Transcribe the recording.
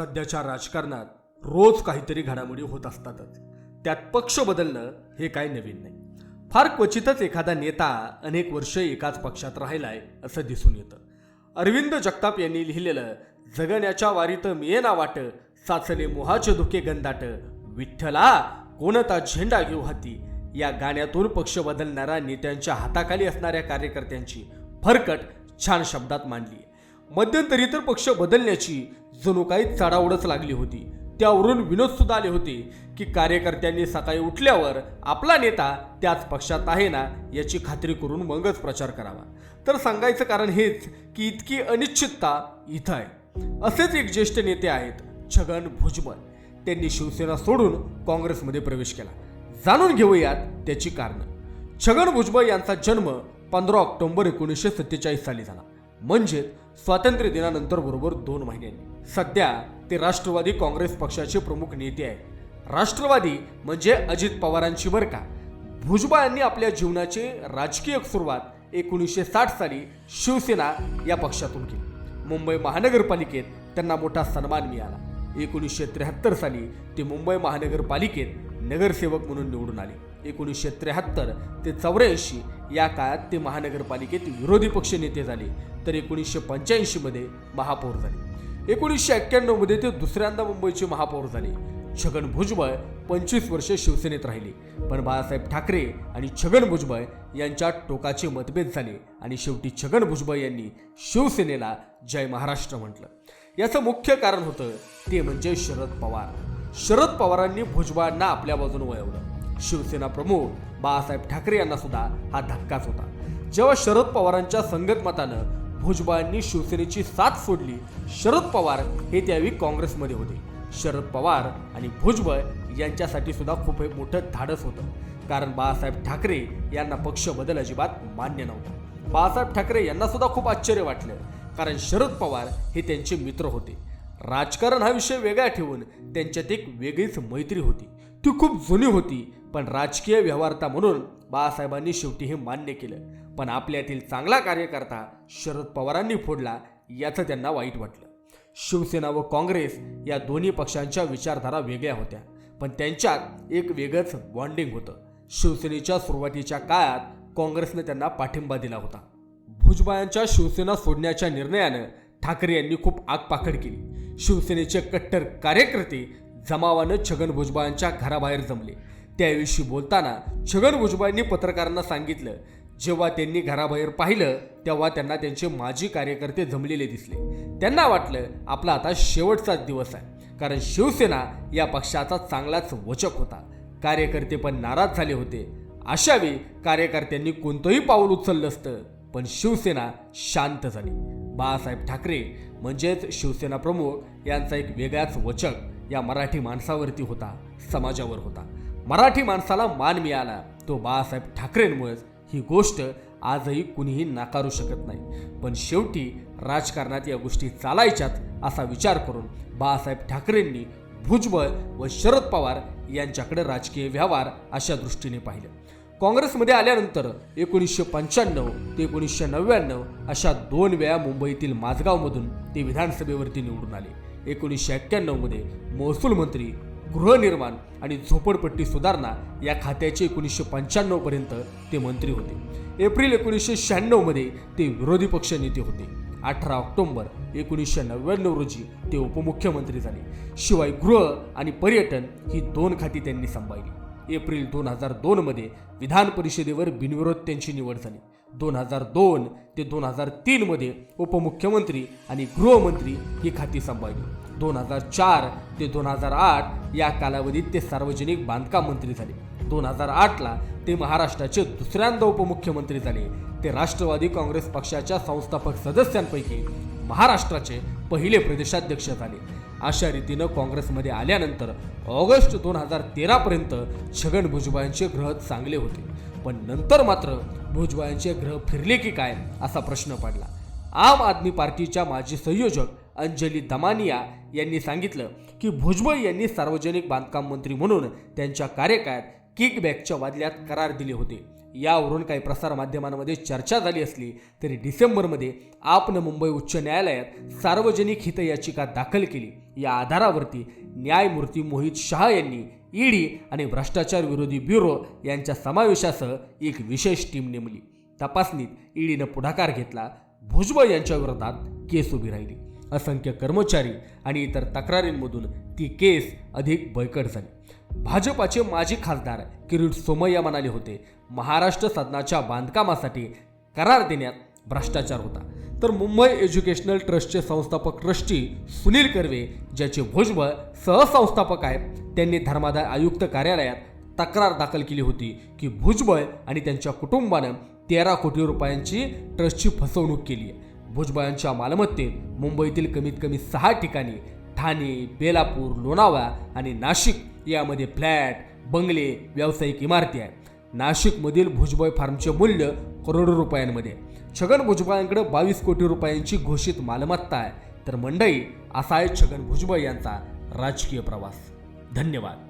सध्याच्या राजकारणात रोज काहीतरी घडामोडी होत असतातच. त्यात पक्ष बदलणं हे काय नवीन नाही. फार क्वचितच एखादा नेता अनेक वर्ष एकाच पक्षात राहिलाय असं दिसून येतं. अरविंद जगताप यांनी लिहिलेलं जगण्याच्या वारीत मिये वाट साचले मोहाचे धुके गंधाट विठ्ठला कोणता झेंडा घेऊ हाती? या गाण्यातून पक्ष बदलणाऱ्या नेत्यांच्या हाताखाली असणाऱ्या कार्यकर्त्यांची फरकट छान शब्दात मांडली मध्यंतरी तर पक्ष बदलण्याची जणू काही चढाओढच लागली होती. त्यावरून विनोद सुद्धा आले होते की कार्यकर्त्यांनी सकाळी उठल्यावर आपला नेता त्याच पक्षात आहे ना याची खात्री करून मगच प्रचार करावा. तर सांगायचं कारण हेच की इतकी अनिश्चितता इथं आहे. असेच एक ज्येष्ठ नेते आहेत छगन भुजबळ. त्यांनी शिवसेना सोडून काँग्रेसमध्ये प्रवेश केला. जाणून घेऊयात त्याची कारणं. छगन भुजबळ यांचा जन्म पंधरा ऑक्टोबर एकोणीसशे सत्तेचाळीस साली झाला. म्हणजेच स्वातंत्र्य दिनानंतर बरोबर दोन महिन्यांनी सध्या ते राष्ट्रवादी काँग्रेस पक्षाचे प्रमुख नेते आहेत. राष्ट्रवादी म्हणजे अजित पवारांची बर का. भुजबळ यांनी आपल्या जीवनाचे राजकीय सुरुवात एकोणीसशे साठ साली शिवसेना या पक्षातून केली. मुंबई महानगरपालिकेत त्यांना मोठा सन्मान मिळाला. एकोणीसशे त्र्याहत्तर साली ते मुंबई महानगरपालिकेत नगरसेवक म्हणून निवडून आले. एकोणीसशे त्र्याहत्तर ते चौऱ्याऐंशी या काळात ते महानगरपालिकेत विरोधी पक्ष नेते झाले. तर एकोणीसशे पंच्याऐंशीमध्ये महापौर झाले. एकोणीसशे एक्क्याण्णवमध्ये ते दुसऱ्यांदा मुंबईचे महापौर झाले. छगन भुजबळ पंचवीस वर्षे शिवसेनेत राहिले. पण बाळासाहेब ठाकरे आणि छगन भुजबळ यांच्यात टोकाचे मतभेद झाले आणि शेवटी छगन भुजबळ यांनी शिवसेनेला जय महाराष्ट्र म्हटलं. याचं मुख्य कारण होतं ते म्हणजे शरद पवार. शरद पवारांनी भुजबळांना आपल्या बाजूने वळवलं. शिवसेना प्रमुख बाळासाहेब ठाकरे यांना सुद्धा हा धक्काच होता. जेव्हा शरद पवारांच्या संगतमतानं भुजबळांनी शिवसेनेची साथ सोडली शरद पवार हे त्यावेळी काँग्रेसमध्ये होते. शरद पवार आणि भुजबळ यांच्यासाठी सुद्धा खूप मोठं धाडस होतं. कारण बाळासाहेब ठाकरे यांना पक्ष बदल अजिबात मान्य नव्हता. बाळासाहेब ठाकरे यांना सुद्धा खूप आश्चर्य वाटलं कारण शरद पवार हे त्यांचे मित्र होते. राजकारण हा विषय वेगळा ठेवून त्यांच्यात एक वेगळीच मैत्री होती. ती खूप जुनी होती. पण राजकीय व्यवहारता म्हणून बाळासाहेबांनी शेवटी हे मान्य केलं. पण आपल्यातील चांगला कार्यकर्ता शरद पवारांनी फोडला याचं त्यांना वाईट वाटलं. शिवसेना व काँग्रेस या दोन्ही पक्षांच्या विचारधारा वेगळ्या होत्या. पण त्यांच्यात एक वेगळंच बॉन्डिंग होतं. शिवसेनेच्या सुरुवातीच्या काळात काँग्रेसने त्यांना पाठिंबा दिला होता. भुजबळांच्या शिवसेना सोडण्याच्या निर्णयानं ठाकरे यांनी खूप आगपाखड केली. शिवसेनेचे कट्टर कार्यकर्ते जमावानं छगन भुजबळांच्या घराबाहेर जमले. त्याविषयी बोलताना छगन भुजबळांनी पत्रकारांना सांगितलं जेव्हा त्यांनी घराबाहेर पाहिलं तेव्हा त्यांना त्यांचे माजी कार्यकर्ते जमलेले दिसले. त्यांना वाटलं आपला आता शेवटचाच दिवस आहे कारण शिवसेना या पक्षाचा चांगलाच वचक होता. कार्यकर्ते पण नाराज झाले होते. अशावेळी कार्यकर्त्यांनी कोणतंही पाऊल उचललं असतं पण शिवसेना शांत झाली. बाळासाहेब ठाकरे म्हणजेच शिवसेना प्रमुख यांचा एक वेगळाच वचक या मराठी माणसावरती होता समाजावर होता. मराठी माणसाला मान मिळाला तो बाळासाहेब ठाकरेंमुळेच. ही गोष्ट आजही कुणीही नाकारू शकत नाही. पण शेवटी राजकारणात या गोष्टी चालायच्यात असा विचार करून बाळासाहेब ठाकरेंनी भुजबळ व शरद पवार यांच्याकडे राजकीय व्यवहार अशा दृष्टीने पाहिलं. काँग्रेसमध्ये आल्यानंतर एकोणीसशे पंच्याण्णव ते एकोणीसशे नव्याण्णव अशा दोन वेळा मुंबईतील माझगावमधून ते विधानसभेवरती निवडून आले. एकोणीसशे एक्क्याण्णवमध्ये महसूल मंत्री गृहनिर्माण आणि झोपडपट्टी सुधारणा या खात्याचे एकोणीसशे पंच्याण्णवपर्यंत ते मंत्री होते. एप्रिल एकोणीसशे शहाण्णवमध्ये ते विरोधी पक्ष नेते होते. अठरा ऑक्टोबर एकोणीसशे नव्याण्णव रोजी ते उपमुख्यमंत्री झाले. शिवाय गृह आणि पर्यटन ही दोन खाती त्यांनी सांभाळली. एप्रिल दोन हजार दोनमध्ये विधान परिषदेवर बिनविरोध त्यांची निवड झाली. दोन हजार दोन ते दोन हजार तीनमध्ये उपमुख्यमंत्री आणि गृहमंत्री ही खाती सांभाळली. दोन हजार चार ते दोन हजार आठ या कालावधीत ते सार्वजनिक बांधकाम मंत्री झाले. दोन हजार आठला ते महाराष्ट्राचे दुसऱ्यांदा उपमुख्यमंत्री झाले. ते राष्ट्रवादी काँग्रेस पक्षाच्या संस्थापक सदस्यांपैकी महाराष्ट्राचे पहिले प्रदेशाध्यक्ष झाले. अशा रीतीनं काँग्रेसमध्ये आल्यानंतर ऑगस्ट दोन हजार तेरापर्यंत छगन भुजबळांचे ग्रह चांगले होते. पण नंतर मात्र भुजबळांचे ग्रह फिरले की काय असा प्रश्न पडला. आम आदमी पार्टीच्या माजी संयोजक अंजली दमानिया यांनी सांगितलं की भुजबळ यांनी सार्वजनिक बांधकाम मंत्री म्हणून त्यांच्या कार्यकाळात किकबॅकच्या वादल्यात करार दिले होते. यावरून काही प्रसारमाध्यमांमध्ये चर्चा झाली असली तरी डिसेंबरमध्ये आपनं मुंबई उच्च न्यायालयात सार्वजनिक हित याचिका दाखल केली. या आधारावरती न्यायमूर्ती मोहित शहा यांनी ईडी आणि भ्रष्टाचार विरोधी ब्युरो यांच्या समावेशासह एक विशेष टीम नेमली. तपासणीत ईडीनं पुढाकार घेतला. भुजबळ यांच्या विरोधात केस उभी राहिली. असंख्य कर्मचारी आणि इतर तक्रारींमधून ती केस अधिक बळकट झाली. भाजपाचे माजी खासदार किरीट सोमय्या म्हणाले होते महाराष्ट्र सदनाच्या बांधकामासाठी करार देण्यात भ्रष्टाचार होता. तर मुंबई एज्युकेशनल ट्रस्टचे संस्थापक ट्रस्टी सुनील कर्वे ज्याचे भुजबळ सहसंस्थापक आहेत त्यांनी धर्मादाय आयुक्त कार्यालयात तक्रार दाखल केली होती की भुजबळ आणि त्यांच्या कुटुंबानं तेरा कोटी रुपयांची ट्रस्टची फसवणूक केली आहे. भुजबळांच्या मालमत्तेत मुंबईतील कमीत कमी सहा ठिकाणी ठाणे बेलापूर लोणावळा आणि नाशिक यामध्ये फ्लॅट बंगले व्यावसायिक इमारती आहेत. नाशिकमधील भुजबळ फार्मचे मूल्य करोडो रुपयांमध्ये. छगन भुजबळांकडे बावीस कोटी रुपयांची घोषित मालमत्ता आहे. तर मंडई असा आहे छगन भुजबळ यांचा राजकीय प्रवास. धन्यवाद.